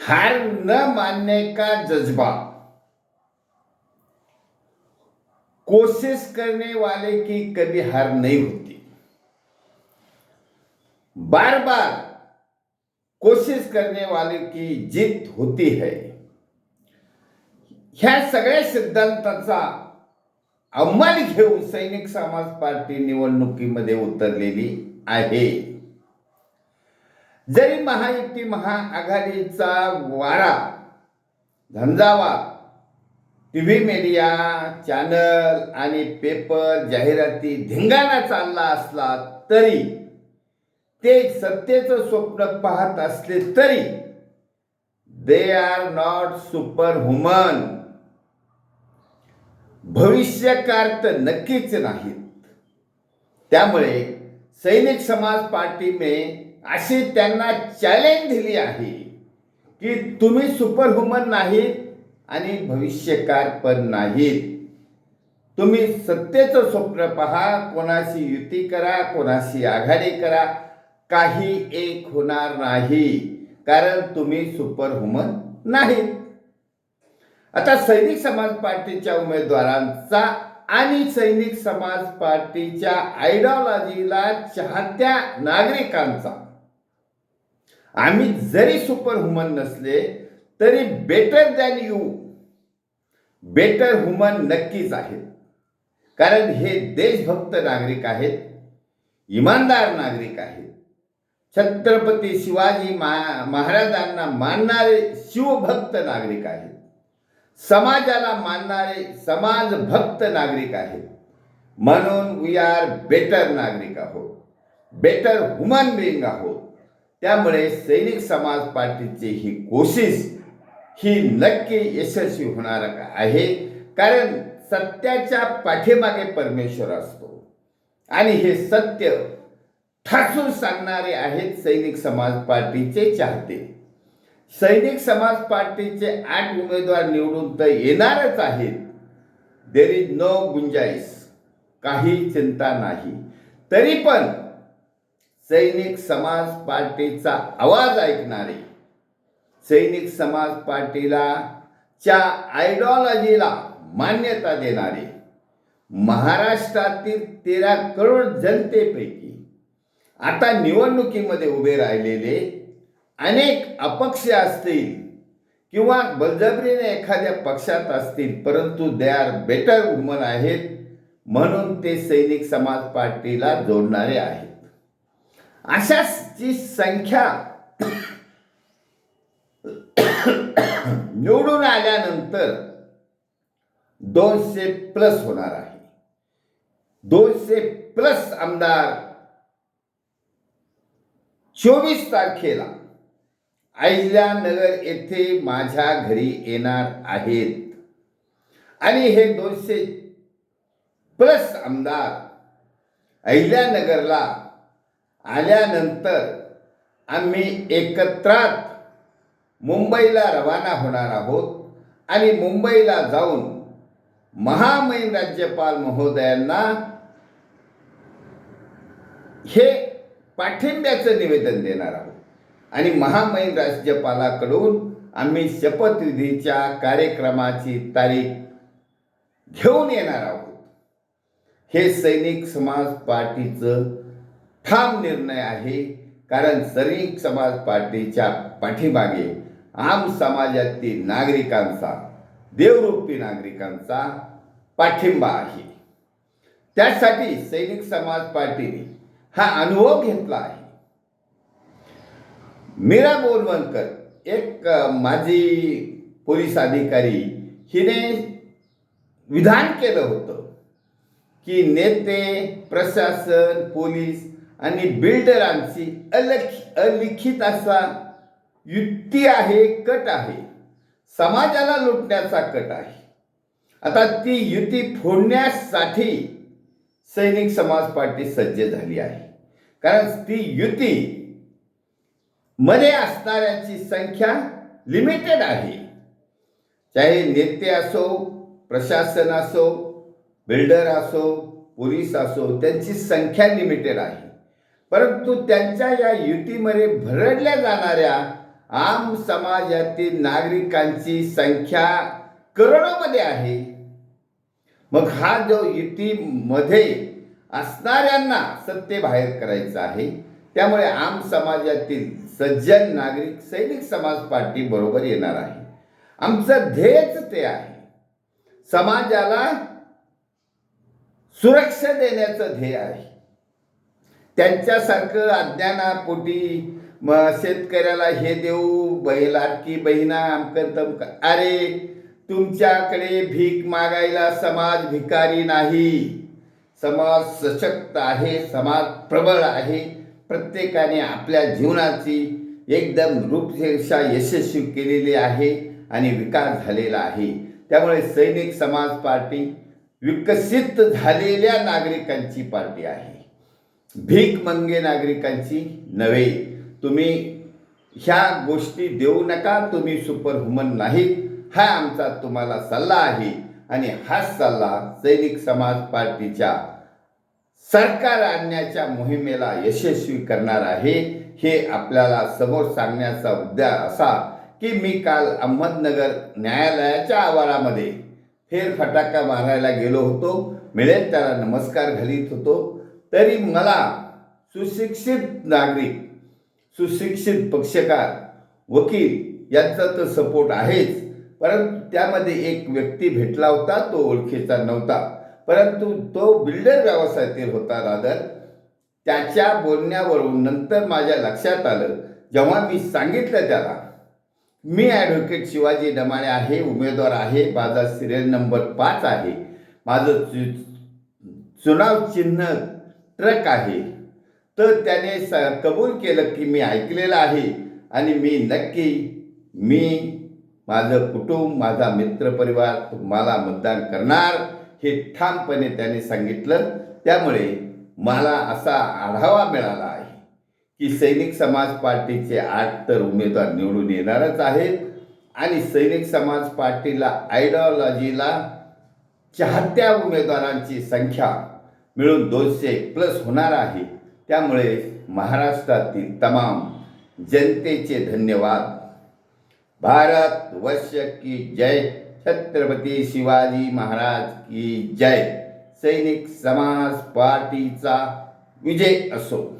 हार न मानने का जज्बा। कोशिश करने वाले की कभी हार नहीं होती। बार बार कोशिश करने वाले की जीत होती है। ह्या सगळ्या सिद्धांताचा अंमल घेऊन सैनिक समाज पार्टी निवडणुकीमध्ये उतरलेली आहे। जरी महायुती महाआघाडीचा वारा झंझावात टीव्ही मीडिया चॅनल आणि पेपर जाहिराती धिंगाणा चालला असला तरी ते सत्तेचं स्वप्न पाहत असले तरी they are not super human भविष्यकार तर नक्कीच नाहीत. त्यामुळे सैनिक समाज पार्टीने अशी त्यांना चॅलेंज दिली आहे की तुम्ही सुपर नाहीत आणि भविष्यकार पण नाहीत. तुम्ही सत्तेचं स्वप्न पहा कोणाशी युती करा कोणाशी आघाडी करा काही एक होणार नाही कारण तुम्ही सुपर हुमन नाहीत. आता सैनिक समाज पार्टीच्या उमेदवारांचा आणि सैनिक समाज पार्टीच्या आयडिओलॉजीला चाहत्या नागरिकांचा आम्ही जरी सुपर ह्युमन नसले तरी better than you better human नक्कीच आहेत. कारण हे देशभक्त नागरिक आहेत इमानदार नागरिक आहेत. छत्रपती शिवाजी महा महाराजांना मानणारे शिवभक्त नागरिक आहेत. समाजाला मानणारे समाजभक्त नागरिक आहेत. म्हणून वी आर बेटर नागरिक आहोत. बेटर ह्युमन बिईंग आहोत. त्यामुळे सैनिक समाज पार्टीची ही कोशिश ही नक्की यशस्वी होणार आहे कारण सत्याच्या पाठीमागे परमेश्वर असतो. आणि हे सत्य ठासून सांगणारे आहेत सैनिक समाज पार्टीचे चाहते. सैनिक समाज पार्टीचे आठ उमेदवार निवडून तर येणारच आहेत. देर इज नो गुंजाईस काही चिंता नाही. तरी पण सैनिक समाज पार्टीचा आवाज ऐकणारे सैनिक समाज पार्टीला च्या आयडिओलॉजीला मान्यता देणारे महाराष्ट्रातील तेरा करोड जनतेपैकी आता निवडणुकीमध्ये उभे राहिलेले अनेक अपक्ष असतील किंवा बलजबरीने एखाद्या पक्षात असतील परंतु दे आर बेटर वुमन आहेत म्हणून ते सैनिक समाज पार्टीला जोडणारे आहेत. अशाची संख्या निवडून आल्यानंतर दोनशे प्लस होणार आहे. दोनशे प्लस आमदार चोवीस तारखेला अहिल्यानगर येथे माझ्या घरी येणार आहेत. आणि हे दोनशे प्लस आमदार अहिल्यानगरला आल्यानंतर आम्ही एकत्रात मुंबईला रवाना होणार आहोत आणि मुंबईला जाऊन महामहिम राज्यपाल महोदयांना हे पाठिंब्याचं निवेदन देणार आहोत. आणि महामहिम राज्यपालाकडून आम्ही शपथविधीच्या कार्यक्रमाची तारीख घेऊन येणार आहोत. हे सैनिक समाज पार्टीचं ठाम निर्णय आहे. कारण सैनिक समाज पार्टीच्या पाठीमागे आम समाजातील नागरिकांचा देवरूपी नागरिकांचा पाठिंबा आहे. त्यासाठी सैनिक समाज पार्टीने हा अनुभव घेतला आहे. मीरा बोरवणकर एक माजी पोलीस अधिकारी हिने विधान केलं होतं की नेते प्रशासन पोलीस आणि बिल्डरांची अलख अलिखित असा युक्ती आहे कट आहे. समाजाला लुटण्याचा कट आहे. आता ती युती फोडण्यासाठी सैनिक समाज पार्टी सज्ज झाली आहे. कारण ती युती मध्ये असणाऱ्यांची संख्या लिमिटेड आहे. चाहे नेते असो प्रशासन असो बिल्डर असो पोलीस असो त्यांची संख्या लिमिटेड आहे. परंतु त्यांच्या या युतीमध्ये भरडल्या जाणाऱ्या आम समाजातील नागरिकांची संख्या करोडोमध्ये आहे. मग हा जो युतीमध्ये असणाऱ्यांना सत्तेबाहेर करायचा आहे त्यामुळे आम समाजातील सज्जन नागरिक सैनिक समाज पार्टी बरोबर येणार आहे. आमचं ध्येयच ते आहे. समाजाला सुरक्षा देण्याचं ध्येय आहे. त्यांच्यासारखं अज्ञानापोटी मग शेतकऱ्याला हे देऊ बैल आटकी बहिणा आमकं तमकन अरे तुमच्याकडे भीक मागायला समाज भिकारी नाही. समाज सशक्त आहे समाज प्रबळ आहे. प्रत्येकाने आपल्या जीवनाची एकदम रूपरेषा यशस्वी केलेली आहे आणि विकास झालेला आहे. त्यामुळे सैनिक समाज पार्टी विकसित झालेल्या नागरिकांची पार्टी आहे. भीक मंगे नागरिकांची नव्हे. तुम्ही ह्या गोष्टी देऊ नका तुम्ही सुपर ह्युमन नाहीत हा आमचा तुम्हाला सल्ला आहे आणि हाच सल्ला सैनिक समाज पार्टीच्या सरकार आणण्याच्या मोहिमेला यशस्वी करणार आहे. हे आपल्याला समोर सांगण्याचा मुद्दा असा की मी काल अहमदनगर न्यायालयाच्या आवारामध्ये फेरफटाका मारायला गेलो होतो. मिळेल त्याला नमस्कार घालीत होतो. तरी मला सुशिक्षित नागरिक सुशिक्षित पक्षकार वकील यांचा तर सपोर्ट आहेच. परंतु त्यामध्ये एक व्यक्ती भेटला होता तो ओळखीचा नव्हता. परंतु तो बिल्डर व्यवसायातील होता रादर त्याच्या बोलण्यावरून नंतर माझ्या लक्षात आलं जेव्हा मी सांगितलं त्याला मी ॲडव्होकेट शिवाजी डमाळे आहे उमेदवार आहे माझा सिरियल नंबर पाच आहे. माझं चु चुनाव चिन्ह ट्रक आहे. तर त्याने स कबूल केलं की मी ऐकलेलं आहे आणि मी नक्की मी माझं कुटुंब माझा मित्रपरिवार तुम्हाला मतदान करणार हे ठामपणे त्याने सांगितलं. त्यामुळे मला असा आढावा मिळाला आहे की सैनिक समाज पार्टीचे आठ तर उमेदवार निवडून येणारच आहेत आणि सैनिक समाज पार्टीला आयडिओलॉजीला चाहत्या उमेदवारांची संख्या मिळून दोनशे प्लस होणार आहे. त्यामुळे महाराष्ट्रातील तमाम जनतेचे धन्यवाद. भारत वर्ष की जय. छत्रपती शिवाजी महाराज की जय. सैनिक समाज पार्टीचा विजय असो.